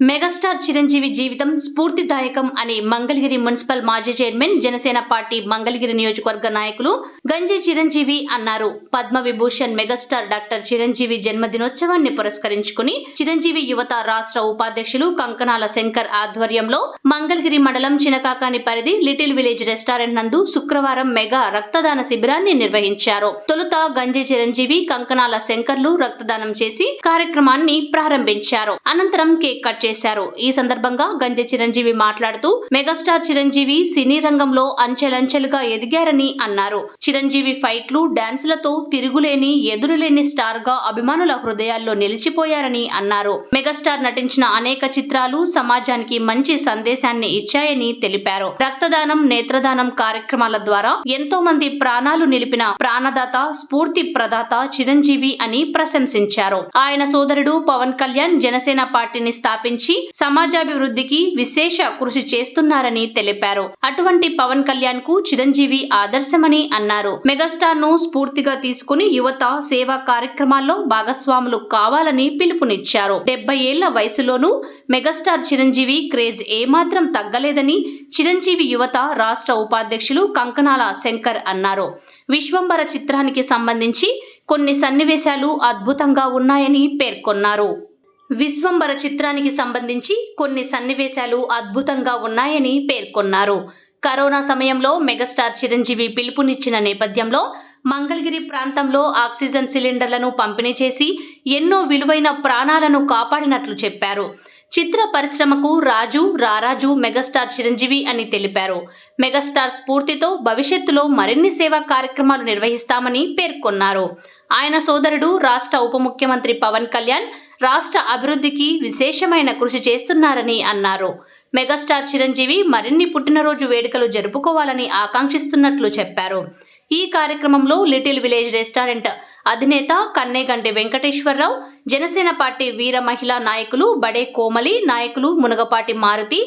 Megastar Chiranjeevi జీవితం స్ఫూర్తిదాయకం అని మంగళగిరి మున్సిపల్ మాజీ చైర్మన్ జనసేన పార్టీ మంగళగిరి నియోజకవర్గ నాయకులు గంజి చిరంజీవి అన్నారు. పద్మ విభూషణ్ మెగాస్టార్ డాక్టర్ చిరంజీవి జన్మదినోత్సవాన్ని పురస్కరించుకుని చిరంజీవి యువత రాష్ట్ర ఉపాధ్యక్షులు కంకణాల శంకర్ ఆధ్వర్యంలో మంగళగిరి మండలం చినకాకాని పరిధి లిటిల్ విలేజ్ రెస్టారెంట్ నందు శుక్రవారం మెగా రక్తదాన శిబిరాన్ని నిర్వహించారు. తొలుత గంజి చిరంజీవి కంకణాల శంకర్లు రక్తదానం చేసి కార్యక్రమాన్ని ప్రారంభించారు. అనంతరం కేక్ కట్ చేశారు. ఈ సందర్భంగా గంజె చిరంజీవి మాట్లాడుతూ మెగాస్టార్ చిరంజీవి సినీ రంగంలో అంచెలంచెలుగా ఎదిగారని అన్నారు. చిరంజీవి ఫైట్లు డాన్సులతో తిరుగులేని ఎదురులేని స్టార్గా అభిమానుల హృదయాల్లో నిలిచిపోయారని అన్నారు. మెగాస్టార్ నటించిన అనేక చిత్రాలు సమాజానికి మంచి సందేశాన్ని ఇచ్చాయని తెలిపారు. రక్తదానం నేత్రదానం కార్యక్రమాల ద్వారా ఎంతో మంది ప్రాణాలు నిలిపిన ప్రాణదాత స్ఫూర్తి ప్రదాత చిరంజీవి అని ప్రశంసించారు. ఆయన సోదరుడు పవన్ కళ్యాణ్ జనసేన పార్టీని స్థాపించి సమాజాభివృద్ధికి విశేష కృషి చేస్తున్నారని తెలిపారు. అటువంటి పవన్ కళ్యాణ్కు చిరంజీవి ఆదర్శమని అన్నారు. మెగాస్టార్ను స్ఫూర్తిగా తీసుకుని యువత సేవా కార్యక్రమాల్లో భాగస్వాములు కావాలని పిలుపునిచ్చారు. డెబ్బై ఏళ్ళ వయసులోనూ మెగాస్టార్ చిరంజీవి క్రేజ్ ఏమాత్రం తగ్గలేదని చిరంజీవి యువత రాష్ట్ర ఉపాధ్యక్షులు కంకణాల శంకర్ అన్నారు. విశ్వంబర చిత్రానికి సంబంధించి కొన్ని సన్నివేశాలు అద్భుతంగా ఉన్నాయని పేర్కొన్నారు. విశ్వంబర చిత్రానికి సంబంధించి కొన్ని సన్నివేశాలు అద్భుతంగా ఉన్నాయని పేర్కొన్నారు. కరోనా సమయంలో మెగాస్టార్ చిరంజీవి పిలుపునిచ్చిన నేపథ్యంలో మంగళగిరి ప్రాంతంలో ఆక్సిజన్ సిలిండర్లను పంపిణీ చేసి ఎన్నో విలువైన ప్రాణాలను కాపాడినట్లు చెప్పారు. చిత్ర పరిశ్రమకు రాజు రారాజు మెగాస్టార్ చిరంజీవి అని తెలిపారు. మెగాస్టార్ స్ఫూర్తితో భవిష్యత్తులో మరిన్ని సేవా కార్యక్రమాలు నిర్వహిస్తామని పేర్కొన్నారు. ఆయన సోదరుడు రాష్ట్ర ఉప ముఖ్యమంత్రి పవన్ కళ్యాణ్ రాష్ట్ర అభివృద్ధికి విశేషమైన కృషి చేస్తున్నారని అన్నారు. మెగాస్టార్ చిరంజీవి మరిన్ని పుట్టినరోజు వేడుకలు జరుపుకోవాలని ఆకాంక్షిస్తున్నట్లు చెప్పారు. ఈ కార్యక్రమంలో లిటిల్ విలేజ్ రెస్టారెంట్ అధినేత కన్నేగంటి వెంకటేశ్వరరావు జనసేన పార్టీ వీర మహిళా నాయకులు బడే కోమలి నాయకులు మునగపాటి మారుతి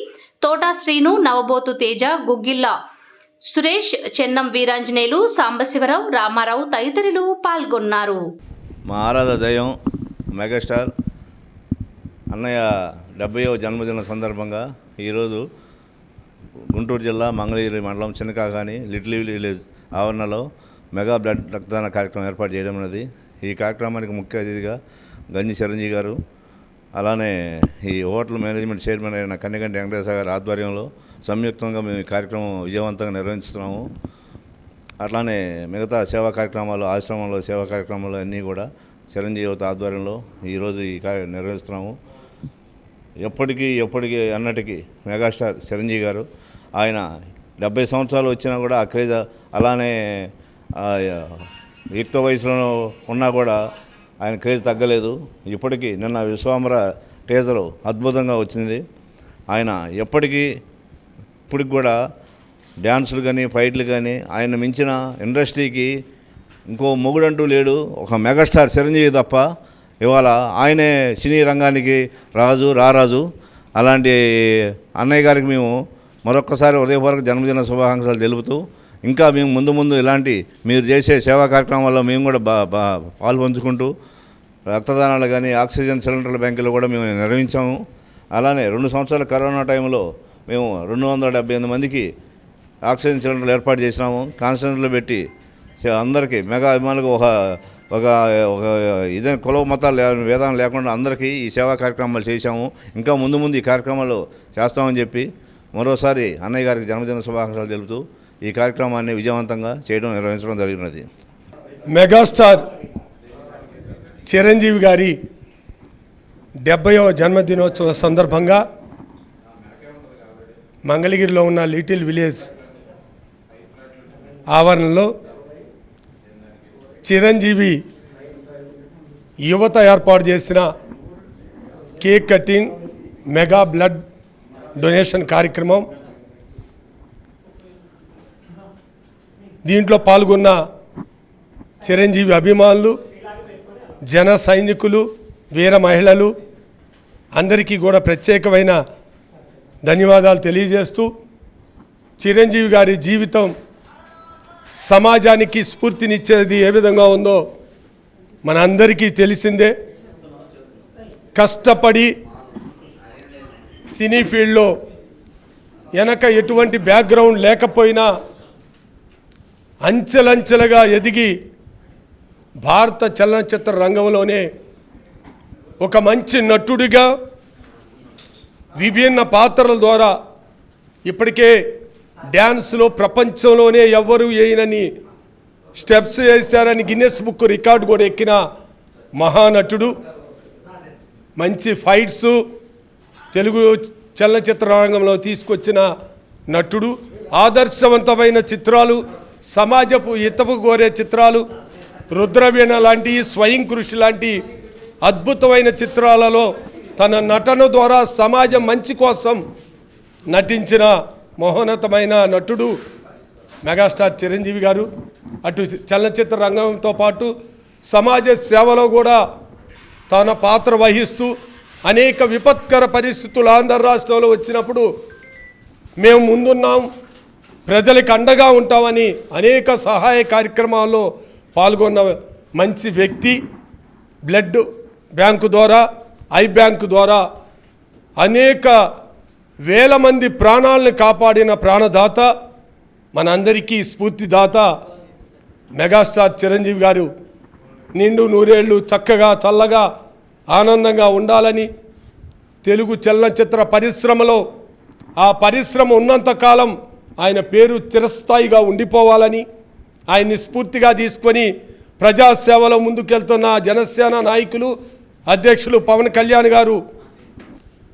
తోటా శ్రీను నవబోతు తేజ గుగ్గిల్ల సురేష్ చెన్నం వీరాంజనేయులు సాంబశివరావు రామారావు తదితరులు పాల్గొన్నారు. మా దయం మెగాస్టార్ అన్నయ్య డెబ్బయో జన్మదిన సందర్భంగా ఈరోజు గుంటూరు జిల్లా మంగళగిరి మండలం చిన్నకాకాని లిటిల్ విలేజ్ ఆవరణలో మెగా బ్లడ్ రక్తదాన కార్యక్రమం ఏర్పాటు చేయడం అనేది ఈ కార్యక్రమానికి ముఖ్య అతిథిగా గంజి చిరంజీవి గారు అలానే ఈ హోటల్ మేనేజ్మెంట్ చైర్మన్ అయిన కన్నెగంటి వెంకటేశ్వర గారి ఆధ్వర్యంలో సంయుక్తంగా మేము ఈ కార్యక్రమం విజయవంతంగా నిర్వహిస్తున్నాము. అట్లానే మిగతా సేవా కార్యక్రమాలు ఆశ్రమంలో సేవా కార్యక్రమాలు అన్నీ కూడా చిరంజీవి యువత ఆధ్వర్యంలో ఈరోజు ఈ కార్య నిర్వహిస్తున్నాము. ఎప్పటికీ ఎప్పటికీ అన్నటికీ మెగాస్టార్ చిరంజీవి గారు ఆయన డెబ్బై సంవత్సరాలు వచ్చినా కూడా ఆ క్రేజ్ అలానే ఆ యుక్త వయసులో ఉన్నా కూడా ఆయన క్రేజ్ తగ్గలేదు. ఇప్పటికీ నిన్న విశ్వామర టేజర్ అద్భుతంగా వచ్చింది. ఆయన ఎప్పటికీ ఇప్పటికి కూడా డ్యాన్సులు కానీ ఫైట్లు కానీ ఆయన మించిన ఇండస్ట్రీకి ఇంకో మొగుడంటూ లేడు. ఒక మెగాస్టార్ చిరంజీవి తప్ప ఇవాళ ఆయనే సినీ రంగానికి రాజు రారాజు. అలాంటి అన్నయ్య గారికి మేము మరొక్కసారి హృదయపూర్వక జన్మదిన శుభాకాంక్షలు తెలుపుతూ ఇంకా మేము ముందు ముందు ఇలాంటి మీరు చేసే సేవా కార్యక్రమాల్లో మేము కూడా బా బా పాల్పంచుకుంటూ రక్తదానాలు కానీ ఆక్సిజన్ సిలిండర్ల బ్యాంకులు కూడా మేము నిర్వహించాము. అలానే రెండు సంవత్సరాల కరోనా టైంలో మేము రెండు వందల డెబ్బై ఎనిమిది మందికి ఆక్సిజన్ సిలిండర్లు ఏర్పాటు చేసినాము. కాన్సన్ట్రేట్లో పెట్టి అందరికీ మెగా అభిమానులకు ఒక ఒక ఒక ఇదే కుల మతాలు వేదాలు లేకుండా అందరికీ ఈ సేవా కార్యక్రమాలు చేశాము. ఇంకా ముందు ముందు ఈ కార్యక్రమాలు చేస్తామని చెప్పి మరోసారి అన్నయ్య గారికి జన్మదిన శుభాకాంక్షలు తెలుపుతూ ఈ కార్యక్రమాన్ని విజయవంతంగా చేయడం నిర్వహించడం జరిగినది. మెగాస్టార్ చిరంజీవి గారి డెబ్బయో జన్మదినోత్సవ సందర్భంగా మంగళగిరిలో ఉన్న లిటిల్ విలేజ్ ఆవరణలో చిరంజీవి యువత ఏర్పాటు చేసిన cake cutting mega blood donation కార్యక్రమం. దీంట్లో పాల్గొన్న చిరంజీవి అభిమానులు జన సైనికులు వీర మహిళలు అందరికీ కూడా ప్రత్యేకమైన ధన్యవాదాలు తెలియజేస్తూ చిరంజీవి గారి జీవితం సమాజానికి స్ఫూర్తినిచ్చేది ఏ విధంగా ఉందో మనందరికీ తెలిసిందే. కష్టపడి సినీ ఫీల్డ్లో వెనక ఎటువంటి బ్యాక్గ్రౌండ్ లేకపోయినా అంచెలంచెలుగా ఎదిగి భారత చలనచిత్ర రంగంలోనే ఒక మంచి నటుడిగా విభిన్న పాత్రల ద్వారా ఇప్పటికే డ్యాన్స్లో ప్రపంచంలోనే ఎవ్వరు వేయనని స్టెప్స్ వేశారని గిన్నెస్ బుక్ రికార్డు కూడా ఎక్కిన మహానటుడు. మంచి ఫైట్స్ తెలుగు చలనచిత్ర రంగంలో తీసుకొచ్చిన నటుడు ఆదర్శవంతమైన చిత్రాలు సమాజపు హితపు కోరే చిత్రాలు రుద్రవీణ లాంటి స్వయం కృషి లాంటి అద్భుతమైన చిత్రాలలో తన నటన ద్వారా సమాజం మంచి కోసం నటించిన మహోన్నతమైన నటుడు మెగాస్టార్ చిరంజీవి గారు. అటు చలనచిత్ర రంగంతో పాటు సమాజ సేవలో కూడా తన పాత్ర వహిస్తూ అనేక విపత్కర పరిస్థితులు ఆంధ్ర రాష్ట్రంలో వచ్చినప్పుడు మేము ముందున్నాం ప్రజలకు అండగా ఉంటామని అనేక సహాయ కార్యక్రమాల్లో పాల్గొన్న మంచి వ్యక్తి బ్లడ్ బ్యాంకు ద్వారా ఐ బ్యాంకు ద్వారా అనేక వేల మంది ప్రాణాలను కాపాడిన ప్రాణదాత మనందరికీ స్ఫూర్తిదాత మెగాస్టార్ చిరంజీవి గారు. నిండు నూరేళ్ళు చక్కగా చల్లగా ఆనందంగా ఉండాలని తెలుగు చలనచిత్ర పరిశ్రమలో ఆ పరిశ్రమ ఉన్నంతకాలం ఆయన పేరు చిరస్థాయిగా ఉండిపోవాలని ఆయన్ని స్ఫూర్తిగా తీసుకొని ప్రజాసేవలో ముందుకెళ్తున్న జనసేన నాయకులు అధ్యక్షులు పవన్ కళ్యాణ్ గారు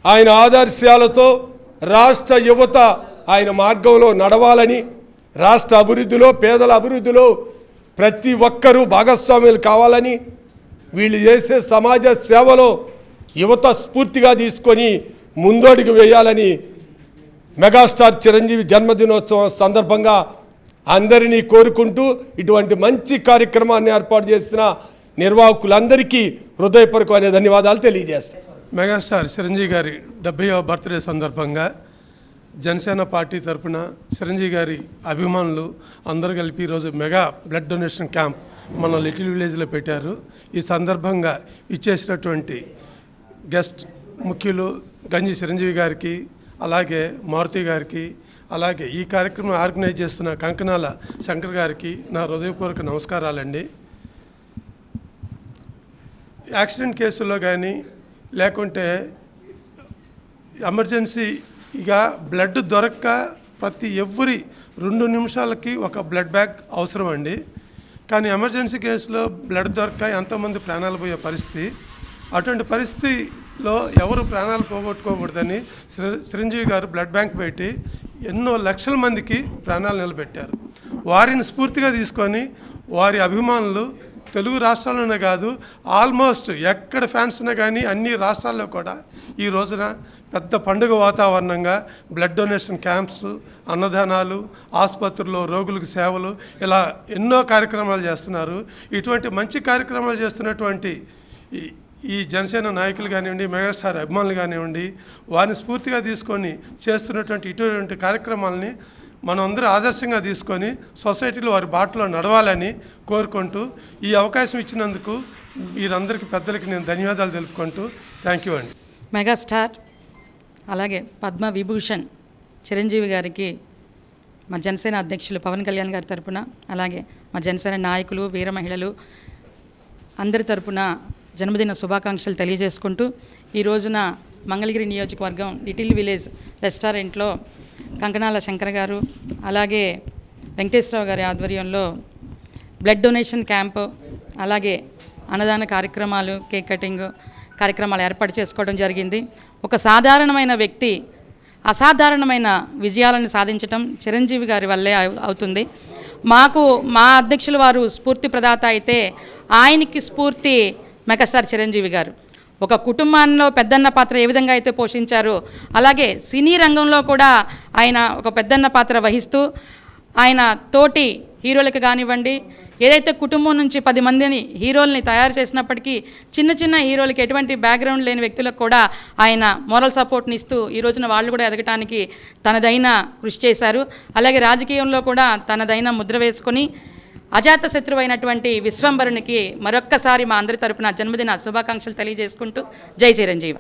ఆయన ఆదర్శాలతో రాష్ట్ర యువత ఆయన మార్గంలో నడవాలని రాష్ట్ర అభివృద్ధిలో పేదల అభివృద్ధిలో ప్రతి ఒక్కరూ భాగస్వాములు కావాలని వీళ్ళు చేసే సమాజ సేవలో యువత స్ఫూర్తిగా తీసుకొని ముందడుగు వేయాలని మెగాస్టార్ చిరంజీవి జన్మదినోత్సవం సందర్భంగా అందరినీ కోరుకుంటూ ఇటువంటి మంచి కార్యక్రమాన్ని ఏర్పాటు చేసిన నిర్వాహకులందరికీ హృదయపూర్వకమైన ధన్యవాదాలు తెలియజేస్తాను. మెగాస్టార్ చిరంజీవి గారి డెబ్బైవ బర్త్డే సందర్భంగా జనసేన పార్టీ తరపున చిరంజీవి గారి అభిమానులు అందరూ కలిపి ఈరోజు మెగా బ్లడ్ డొనేషన్ క్యాంప్ మన లిటిల్ విలేజ్లో పెట్టారు. ఈ సందర్భంగా ఇచ్చేసినటువంటి గెస్ట్ ముఖ్యులు గంజి చిరంజీవి గారికి అలాగే మారుతి గారికి అలాగే ఈ కార్యక్రమం ఆర్గనైజ్ చేస్తున్న కంకణాల శంకర్ గారికి నా హృదయపూర్వక నమస్కారాలండి. యాక్సిడెంట్ కేసుల్లో కానీ లేకుంటే ఎమర్జెన్సీగా బ్లడ్ దొరక్క ప్రతి ఎవ్వరి రెండు నిమిషాలకి ఒక బ్లడ్ బ్యాగ్ అవసరం అండి కానీ ఎమర్జెన్సీ కేసులో బ్లడ్ దొరక్క ఎంతోమంది ప్రాణాలు పోయే పరిస్థితి. అటువంటి పరిస్థితిలో ఎవరు ప్రాణాలు పోగొట్టుకోకూడదని చిరంజీవి గారు బ్లడ్ బ్యాంక్ పెట్టి ఎన్నో లక్షల మందికి ప్రాణాలు నిలబెట్టారు. వారిని స్ఫూర్తిగా తీసుకొని వారి అభిమానులు తెలుగు రాష్ట్రాల్లోనే కాదు ఆల్మోస్ట్ ఎక్కడ ఫ్యాన్స్ ఉన్నా కానీ అన్ని రాష్ట్రాల్లో కూడా ఈ రోజున పెద్ద పండుగ వాతావరణంగా బ్లడ్ డొనేషన్ క్యాంప్స్ అన్నదానాలు ఆసుపత్రుల్లో రోగులకు సేవలు ఇలా ఎన్నో కార్యక్రమాలు చేస్తున్నారు. ఇటువంటి మంచి కార్యక్రమాలు చేస్తున్నటువంటి ఈ ఈ జనసేన నాయకులు కానివ్వండి మెగాస్టార్ అభిమానులు కానివ్వండి వారిని స్ఫూర్తిగా తీసుకొని చేస్తున్నటువంటి ఇటువంటి కార్యక్రమాలని మనం అందరూ ఆదర్శంగా తీసుకొని సొసైటీలో వారి బాటలో నడవాలని కోరుకుంటూ ఈ అవకాశం ఇచ్చినందుకు వీరందరికీ పెద్దలకి నేను ధన్యవాదాలు తెలుపుకుంటూ థ్యాంక్ యూ అండి. మెగాస్టార్ అలాగే పద్మ విభూషణ్ చిరంజీవి గారికి మా జనసేన అధ్యక్షులు పవన్ కళ్యాణ్ గారి తరపున అలాగే మా జనసేన నాయకులు వీర మహిళలు అందరి తరపున జన్మదిన శుభాకాంక్షలు తెలియజేసుకుంటూ ఈ రోజున మంగళగిరి నియోజకవర్గం లిటిల్ విలేజ్ రెస్టారెంట్లో కంకణాల శంకర్ గారు అలాగే వెంకటేశ్వరరావు గారి ఆధ్వర్యంలో బ్లడ్ డొనేషన్ క్యాంపు అలాగే అన్నదాన కార్యక్రమాలు కేక్ కటింగ్ కార్యక్రమాలు ఏర్పాటు చేసుకోవడం జరిగింది. ఒక సాధారణమైన వ్యక్తి అసాధారణమైన విజయాలను సాధించటం చిరంజీవి గారి వల్లే అవుతుంది. మాకు మా అధ్యక్షుల వారు స్ఫూర్తి ప్రదాత అయితే ఆయనకి స్ఫూర్తి మెగాస్టార్ చిరంజీవి గారు. ఒక కుటుంబంలో పెద్దన్న పాత్ర ఏ విధంగా అయితే పోషించారో అలాగే సినీ రంగంలో కూడా ఆయన ఒక పెద్దన్న పాత్ర వహిస్తూ ఆయన తోటి హీరోలకు కానివ్వండి ఏదైతే కుటుంబం నుంచి పది మందిని హీరోల్ని తయారు చేసినప్పటికీ చిన్న చిన్న హీరోలకి ఎటువంటి బ్యాక్గ్రౌండ్ లేని వ్యక్తులకు కూడా ఆయన మోరల్ సపోర్ట్ని ఇస్తూ ఈ రోజున వాళ్ళు కూడా ఎదగటానికి తనదైన కృషి చేశారు. అలాగే రాజకీయంలో కూడా తనదైన ముద్ర వేసుకొని అజాతశత్రువైనటువంటి విశ్వంభరునికి మరొక్కసారి మా అందరి తరపున జన్మదిన శుభాకాంక్షలు తెలియజేసుకుంటూ జై చిరంజీవి.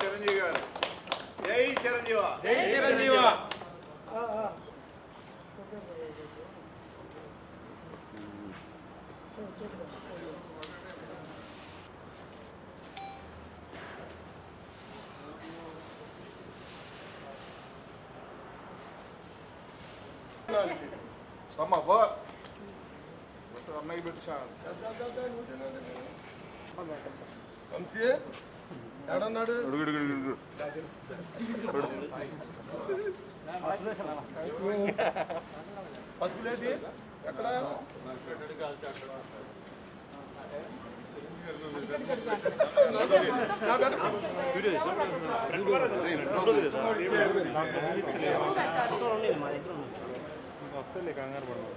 చిరంజీవి గారు. జై చిరంజీవా జై చిరంజీవా Some of what? Or maybe the child. Come see it? Edanad first plate ఎక్కడ వస్తే కంగారు పడదు